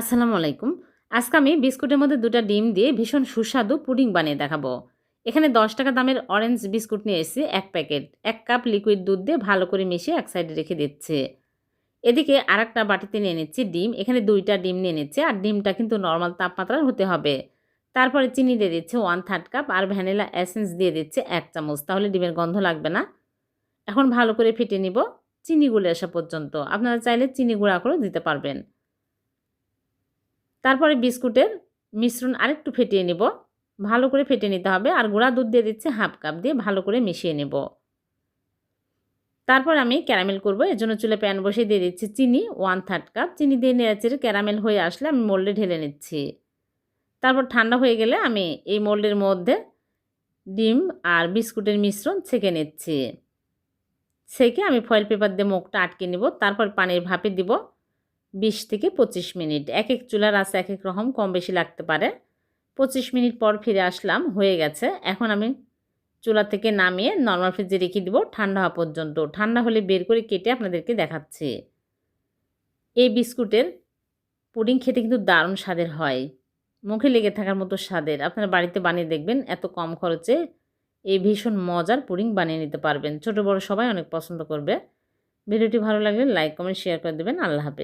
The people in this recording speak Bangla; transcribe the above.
আসসালামু আলাইকুম। আজকে আমি বিস্কুটের মধ্যে দুটো ডিম দিয়ে ভীষণ সুস্বাদু পুডিং বানিয়ে দেখাবো। এখানে দশ টাকা দামের অরেঞ্জ বিস্কুট নিয়ে এসেছি, এক প্যাকেট। এক কাপ লিকুইড দুধ দিয়ে ভালো করে মিশিয়ে এক সাইডে রেখে দিচ্ছে। এদিকে আর একটা বাটিতে নিয়ে নিচ্ছি ডিম। এখানে দুইটা ডিম নিয়ে নিচ্ছে, আর ডিমটা কিন্তু নর্মাল তাপমাত্রার হতে হবে। তারপরে চিনি দিয়ে দিচ্ছে ওয়ান থার্ড কাপ আর ভ্যানিলা এসেন্স দিয়ে দিচ্ছে এক চামচ। তাহলে ডিমের গন্ধ লাগবে না। এখন ভালো করে ফেটে নিব চিনি গুলে আসা পর্যন্ত। আপনারা চাইলে চিনি গুঁড়া করেও দিতে পারবেন। তারপরে বিস্কুটের মিশ্রণ আরেকটু ফেটিয়ে নেব। ভালো করে ফেটে নিতে হবে। আর গুঁড়া দুধ দিয়ে দিচ্ছে হাফ কাপ দিয়ে ভালো করে মিশিয়ে নেব। তারপর আমি ক্যারামেল করব। এর জন্য চুলে প্যান বসিয়ে দিয়ে দিচ্ছি চিনি, ওয়ান থার্ড কাপ। চিনি দিয়ে নেড়েচেড়ে ক্যারামেল হয়ে আসলে আমি মোল্ডে ঢেলে নিচ্ছি। তারপর ঠান্ডা হয়ে গেলে আমি এই মোল্ডের মধ্যে ডিম আর বিস্কুটের মিশ্রণ ছেঁকে নিচ্ছি। ছেঁকে আমি ফয়েল পেপার দিয়ে মুখটা আটকে নেব। তারপর পানির ভাপে দিব। বিশ থেকে পঁচিশ মিনিট। এক এক চুলার আছে এক এক রকম, কম বেশি লাগতে পারে। পঁচিশ মিনিট পর ফিরে আসলাম, হয়ে গেছে। এখন আমি চুলা থেকে নামিয়ে নর্মাল ফ্রিজে রেখে দিব ঠান্ডা হওয়া পর্যন্ত। ঠান্ডা হলে বের করে কেটে আপনাদেরকে দেখাচ্ছি। এই বিস্কুটের পুডিং খেতে কিন্তু দারুণ স্বাদের হয়। মুখে লেগে থাকার মতো স্বাদের। আপনারা বাড়িতে বানিয়ে দেখবেন, এত কম খরচে এই ভীষণ মজার পুডিং বানিয়ে নিতে পারবেন। ছোট, বড় সবাই অনেক পছন্দ করবে। ভিডিওটি ভালো লাগলে লাইক কমেন্ট শেয়ার করে দেবেন। আল্লাহ হাফেজ।